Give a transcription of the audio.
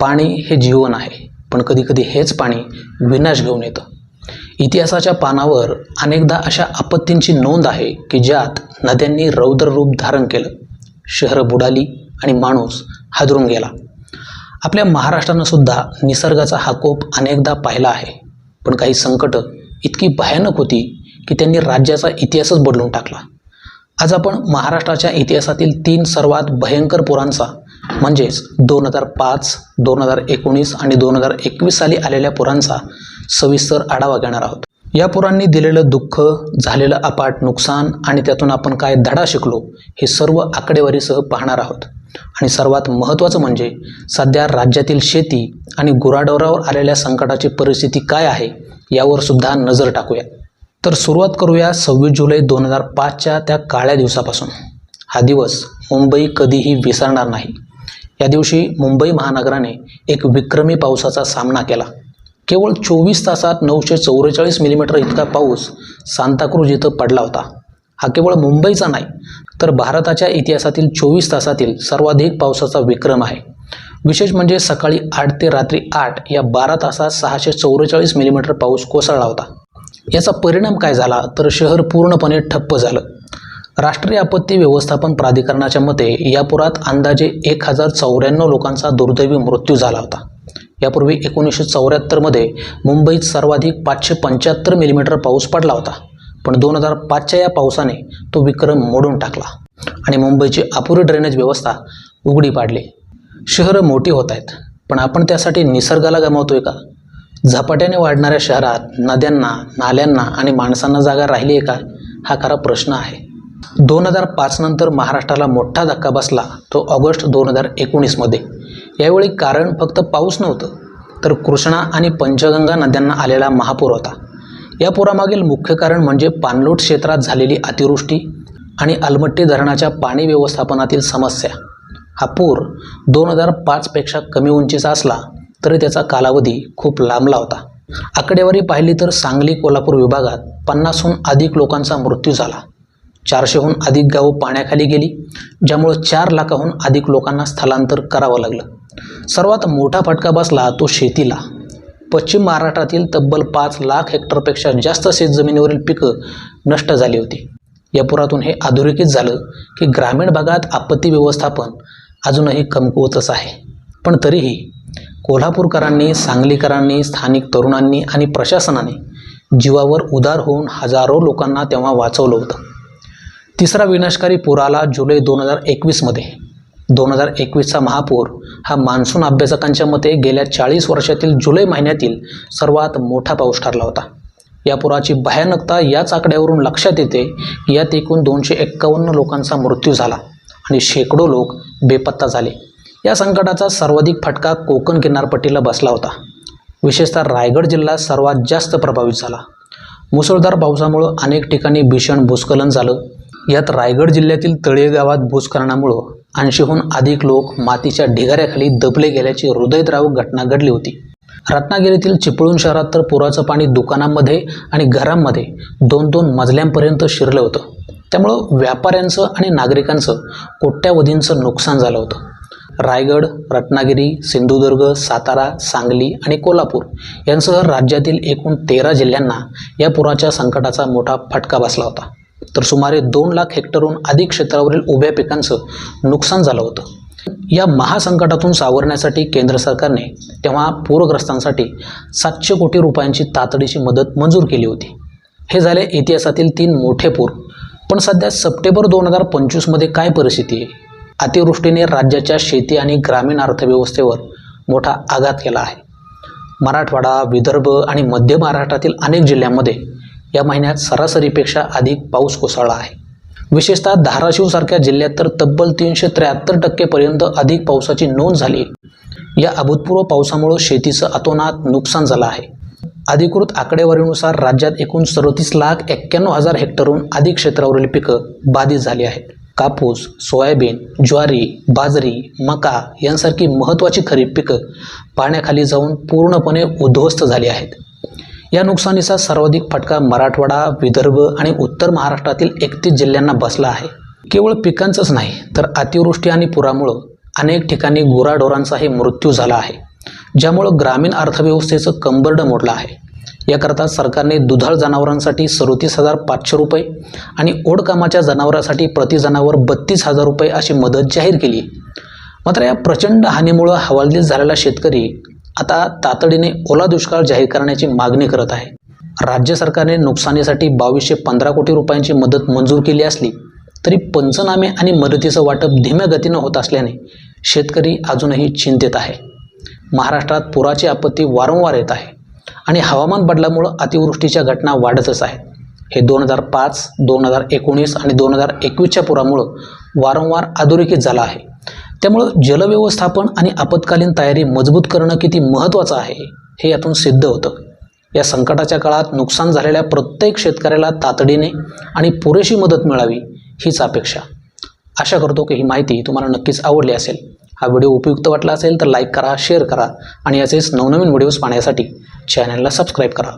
पाणी हे जीवन आहे पण कधीकधी हेच पाणी विनाश घेऊन येतं. इतिहासाच्या पानावर अनेकदा अशा आपत्तींची नोंद आहे की ज्यात नद्यांनी रौद्र रूप धारण केलं. शहरं बुडाली आणि माणूस हादरून गेला. आपल्या महाराष्ट्रानं सुद्धा निसर्गाचा हा कोप अनेकदा पाहिला आहे पण काही संकटं इतकी भयानक होती की त्यांनी राज्याचा इतिहासच बदलून टाकला. आज आपण महाराष्ट्राच्या इतिहासातील तीन सर्वात भयंकर पुरांचा म्हणजेच दोन हजार पाच दोन हजार एकोणीस आणि दोन हजार एकवीस साली आलेल्या पुरांचा सविस्तर आढावा घेणार आहोत. या पुरांनी दिलेलं दुःख झालेलं अपाट नुकसान आणि त्यातून आपण काय धडा शिकलो हे सर्व आकडेवारीसह पाहणार आहोत. आणि सर्वात महत्त्वाचं म्हणजे सध्या राज्यातील शेती आणि गुराढोरावर आलेल्या संकटाची परिस्थिती काय आहे यावर सुद्धा नजर टाकूया. तर सुरुवात करूया सव्वीस जुलै दोन हजार पाचच्या त्या काळ्या दिवसापासून. हा दिवस मुंबई कधीही विसरणार नाही. या दिवशी मुंबई महानगराने एक विक्रमी पावसाचा सामना केला. केवळ चोवीस तासात नऊशे चौवेचाळीस मिलीमीटर इतका पाऊस सांताक्रूज इथं पडला होता. हा केवळ मुंबईचा नाही तर भारताच्या इतिहासातील चोवीस तासातील सर्वाधिक पावसाचा विक्रम आहे. विशेष म्हणजे सकाळी आठ ते रात्री आठ या बारा तासात सहाशे चौवेचाळीस मिलीमीटर पाऊस कोसळला होता. याचा परिणाम काय झाला तर शहर पूर्णपणे ठप्प झालं. राष्ट्रीय आपत्ती व्यवस्थापन प्राधिकरणाच्या मते या पुरात अंदाजे एक हजार चौऱ्याण्णव लोकांचा दुर्दैवी मृत्यू झाला होता. यापूर्वी एकोणीसशे चौऱ्याहत्तरमध्ये मुंबईत सर्वाधिक पाचशे पंच्याहत्तर मिलीमीटर पाऊस पडला होता पण दोन हजार पाचच्या या पावसाने तो विक्रम मोडून टाकला आणि मुंबईची अपुरी ड्रेनेज व्यवस्था उघडी पाडली. शहरं मोठी होत आहेत पण आपण त्यासाठी निसर्गाला गमावतोय का? झपाट्याने वाढणाऱ्या शहरात नद्यांना नाल्यांना आणि माणसांना जागा राहिली आहे का? हा खरा प्रश्न आहे. दोन हजार पाच नंतर महाराष्ट्राला मोठा धक्का बसला तो ऑगस्ट दोन हजार एकोणीसमध्ये. यावेळी कारण फक्त पाऊस नव्हतं तर कृष्णा आणि पंचगंगा नद्यांना आलेला महापूर होता. या पुरामागील मुख्य कारण म्हणजे पाणलोट क्षेत्रात झालेली अतिवृष्टी आणि अलमट्टी धरणाच्या पाणी व्यवस्थापनातील समस्या. हा पूर दोन हजार पाचपेक्षा कमी उंचीचा असला तरी त्याचा कालावधी खूप लांबला होता. आकडेवारी पाहिली तर सांगली कोल्हापूर विभागात पन्नासहून अधिक लोकांचा मृत्यू झाला. चारशेहून अधिक गावं पाण्याखाली गेली ज्यामुळं चार लाखाहून अधिक लोकांना स्थलांतर करावं लागलं. सर्वात मोठा फटका बसला तो शेतीला. पश्चिम महाराष्ट्रातील तब्बल पाच लाख हेक्टरपेक्षा जास्त शेतजमिनीवरील पिकं नष्ट झाली होती. या पुरातून हे अधोरेखित झालं की ग्रामीण भागात आपत्ती व्यवस्थापन अजूनही कमकुवतच आहे. पण तरीही कोल्हापूरकरांनी सांगलीकरांनी स्थानिक तरुणांनी आणि प्रशासनाने जीवावर उदार होऊन हजारो लोकांना तेव्हा वाचवलं होतं. तिसरा विनाशकारी पूर आला जुलै दोन हजार एकवीसमध्ये दोन हजार एकवीसचा महापूर हा मान्सून अभ्यासकांच्या मते गेल्या चाळीस वर्षातील जुलै महिन्यातील सर्वात मोठा पाऊस ठरला होता. या पुराची भयानकता याच आकड्यावरून लक्षात येते की यात एकूण दोनशे एक्कावन्न लोकांचा मृत्यू झाला आणि शेकडो लोक बेपत्ता झाले. या संकटाचा सर्वाधिक फटका कोकण किनारपट्टीला बसला होता. विशेषतः रायगड जिल्हा सर्वात जास्त प्रभावित झाला. मुसळधार पावसामुळं अनेक ठिकाणी भीषण भूस्खलन झालं. यात रायगड जिल्ह्यातील तळे गावात भूस्खलनामुळं ऐंशीहून अधिक लोक मातीच्या ढिगाऱ्याखाली दबले गेल्याची हृदयद्रावक घटना घडली होती. रत्नागिरीतील चिपळूण शहरात तर पुराचं पाणी दुकानांमध्ये आणि घरांमध्ये दोन दोन मजल्यांपर्यंत शिरलं होतं. त्यामुळं व्यापाऱ्यांचं आणि नागरिकांचं कोट्यावधींचं नुकसान झालं होतं. रायगड रत्नागिरी सिंधुदुर्ग सातारा सांगली आणि कोल्हापूर यांसह राज्यातील एकूण तेरा जिल्ह्यांना या पुराच्या संकटाचा मोठा फटका बसला होता. तर सुमारे दोन लाख हेक्टरहून अधिक क्षेत्रावरील उभ्या पिकांचं नुकसान झालं होतं. या महासंकटातून सावरण्यासाठी केंद्र सरकारने तेव्हा पूरग्रस्तांसाठी सातशे कोटी रुपयांची तातडीची मदत मंजूर केली होती. हे झाले इतिहासातील तीन मोठे पूर. पण सध्या सप्टेंबर दोन हजार पंचवीसमध्ये काय परिस्थिती आहे? अतिवृष्टीने राज्याच्या शेती आणि ग्रामीण अर्थव्यवस्थेवर मोठा आघात केला आहे. मराठवाडा विदर्भ आणि मध्य महाराष्ट्रातील अनेक जिल्ह्यांमध्ये या महिन्यात सरासरीपेक्षा अधिक पाऊस कोसळला आहे. विशेषतः धाराशिवसारख्या जिल्ह्यात तर तब्बल तीनशे त्र्याहत्तर टक्केपर्यंत अधिक पावसाची नोंद झाली या अभूतपूर्व पावसामुळं शेतीचं अतोनात नुकसान झालं आहे. अधिकृत आकडेवारीनुसार राज्यात एकूण सदोतीस लाख एक्क्याण्णव हजार हेक्टरहून अधिक क्षेत्रावरील पिकं बाधित झाली आहेत. कापूस सोयाबीन ज्वारी बाजरी मका यांसारखी महत्त्वाची खरीप पिकं पाण्याखाली जाऊन पूर्णपणे उद्ध्वस्त झाली आहेत. या नुकसानीचा सर्वाधिक फटका मराठवाडा विदर्भ आणि उत्तर महाराष्ट्रातील एकतीस जिल्ह्यांना बसला आहे. केवळ पिकांचंच नाही तर अतिवृष्टी आणि पुरामुळं अनेक ठिकाणी गुराढोरांचाही मृत्यू झाला आहे ज्यामुळं ग्रामीण अर्थव्यवस्थेचं कंबरडं मोडलं आहे. याकरता सरकारने दुधाळ जनावरांसाठी सदोतीस हजार पाचशे रुपये आणि ओढकामाच्या जनावरांसाठी प्रति जनावर बत्तीस हजार रुपये अशी मदत जाहीर केली. मात्र या प्रचंड हानीमुळं हवालदिल झालेला शेतकरी आता तातडीने ओला दुष्काळ जाहीर करण्याची मागणी करत आहे. राज्य सरकारने नुकसानीसाठी बावीसशे पंधरा कोटी रुपयांची मदत मंजूर केली असली तरी पंचनामे आणि मदतीचं वाटप धीम्या गतीनं होत असल्याने शेतकरी अजूनही चिंतेत आहे. महाराष्ट्रात पुराची आपत्ती वारंवार येत आहे आणि हवामान बदलामुळं अतिवृष्टीच्या घटना वाढतच आहेत. हे दोन हजार पाच दोन हजार एकोणीस आणि दोन हजार एकवीसच्या पुरामुळं वारंवार अधोरेखित झालं आहे. त्यामुळं जलव्यवस्थापन आणि आपत्कालीन तयारी मजबूत करणं किती महत्त्वाचं आहे हे यातून सिद्ध होतं. या संकटाच्या काळात नुकसान झालेल्या प्रत्येक शेतकऱ्याला तातडीने आणि पुरेशी मदत मिळावी हीच अपेक्षा. आशा करतो की ही माहिती तुम्हाला नक्कीच आवडली असेल. हा व्हिडिओ उपयुक्त वाटला असेल तर लाईक करा शेअर करा आणि असेच नवनवीन व्हिडिओज पाहण्यासाठी चॅनलला सबस्क्राईब करा.